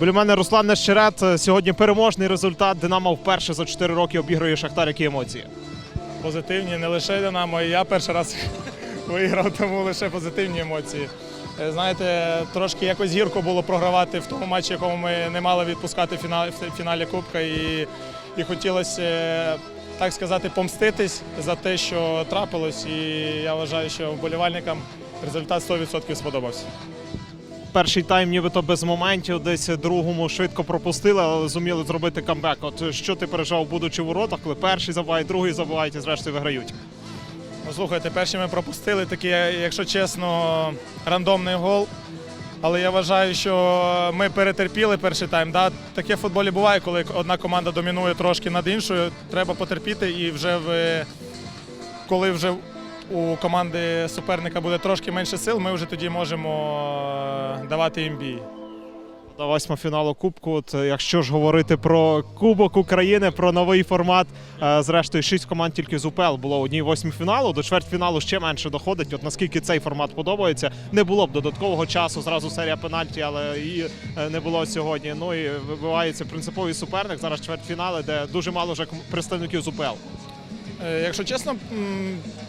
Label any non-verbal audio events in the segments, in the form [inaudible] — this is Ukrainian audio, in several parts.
Біля мене Руслан Нещерет. Сьогодні переможний результат. Динамо вперше за 4 роки обігрує Шахтар. Які емоції? позитивні, не лише Динамо, і я перший раз [laughs] виграв, тому лише позитивні емоції. Е, Знаєте, трошки якось гірко було програвати в тому матчі, якому ми не мали відпускати в фіналі, в фіналі Кубка. І, і хотілося, е, так сказати, помститись за те, що трапилось. І я вважаю, що вболівальникам результат 100% сподобався. Перший тайм нібито без моментів, десь другому швидко пропустили, але зуміли зробити камбек. От що ти переживав, будучи в воротах, коли перший забуває, другий забувають і зрештою виграють. Ну, слухайте, перші ми пропустили такий, якщо чесно, рандомний гол. Але я вважаю, що ми перетерпіли перший тайм. Да, таке в футболі буває, коли одна команда домінує трошки над іншою. Треба потерпіти і вже в, коли вже у команди суперника буде трошки менше сил, ми вже тоді можемо е, давати їм бій. До восьмого фіналу Кубку. От е, якщо ж говорити про Кубок України, про новий формат, е, зрештою, шість команд тільки з УПЛ було одній восьмій фіналу. До чвертьфіналу ще менше доходить. От наскільки цей формат подобається, не було б додаткового часу, зразу серія пенальті, але е, не було сьогодні. Ну і вибивається принциповий суперник. Зараз чвертьфінали, де дуже мало вже представників з УПЛ. Е, Якщо чесно,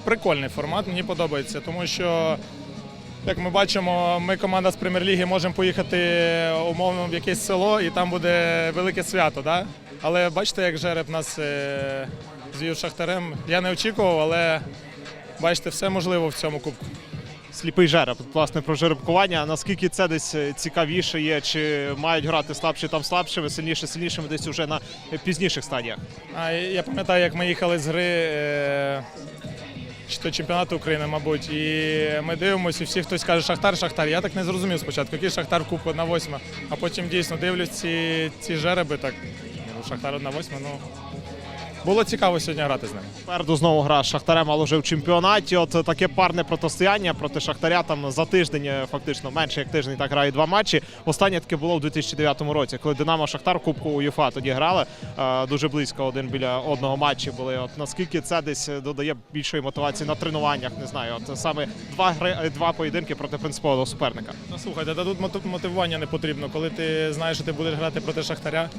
прикольний формат, мені подобається, тому що, як ми бачимо, ми команда з прем'єр-ліги можемо поїхати умовно в якесь село і там буде велике свято. Да? Але бачите, як жереб нас е, з шахтарем. Я не очікував, але бачите, все можливо в цьому кубку. Сліпий жереб, власне, про жеребкування. Наскільки це десь цікавіше є, чи мають грати слабші там слабшими, сильніше сильнішими десь уже на пізніших стадіях? Я пам'ятаю, як ми їхали з гри е, чи то чемпіонату України, мабуть, і ми дивимося, і всі хтось каже Шахтар, Шахтар. Я так не зрозумів спочатку, який Шахтар на восьма, а потім дійсно дивлюсь ці, ці жереби, так, ну, Шахтар одна восьма, ну. Було цікаво сьогодні грати з ними. Попереду знову гра з Шахтарем, але вже в чемпіонаті. От таке парне протистояння проти Шахтаря там за тиждень, е, фактично менше як тиждень, так грають два матчі. Останнє таке було в 2009 році, коли Динамо Шахтар Кубку УЄФА тоді грали. е, Дуже близько один біля одного матчі були. От наскільки це десь додає більшої мотивації на тренуваннях, не знаю. От саме два гри, е, два поєдинки проти принципового суперника. Ну, слухайте, та тут мотивування не потрібно. Коли ти знаєш, що ти будеш грати проти Шахтаря,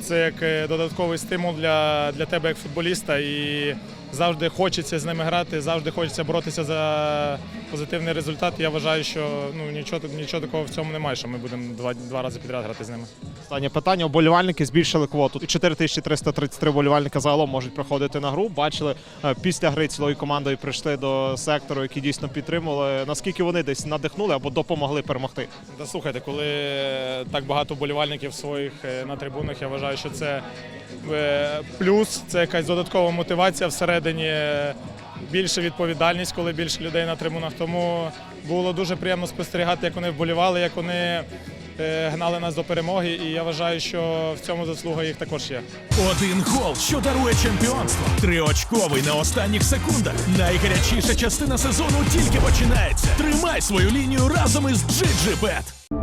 це як е, додатковий стимул для, для тебе як футболіста. І завжди хочеться з ними грати, завжди хочеться боротися за позитивний результат. Я вважаю, що ну, нічого, нічого такого в цьому немає, що ми будемо два, два рази підряд грати з ними. Останнє питання. Вболівальники збільшили квоту. 4333 вболівальника загалом можуть приходити на гру. Бачили е, після гри цілою командою прийшли до сектору, які дійсно підтримували. Наскільки вони десь надихнули або допомогли перемогти? Та слухайте, коли так багато болівальників своїх е, на трибунах, я вважаю, що це е, плюс, це якась додаткова мотивація всередині, е, більше відповідальність, коли більше людей на трибунах. Тому було дуже приємно спостерігати, як вони вболівали, як вони е, гнали нас до перемоги. І я вважаю, що в цьому заслуга їх також є. Один гол, що дарує чемпіонство. Триочковий на останніх секундах. Найгарячіша частина сезону тільки починається. Тримай свою лінію разом із GGBet.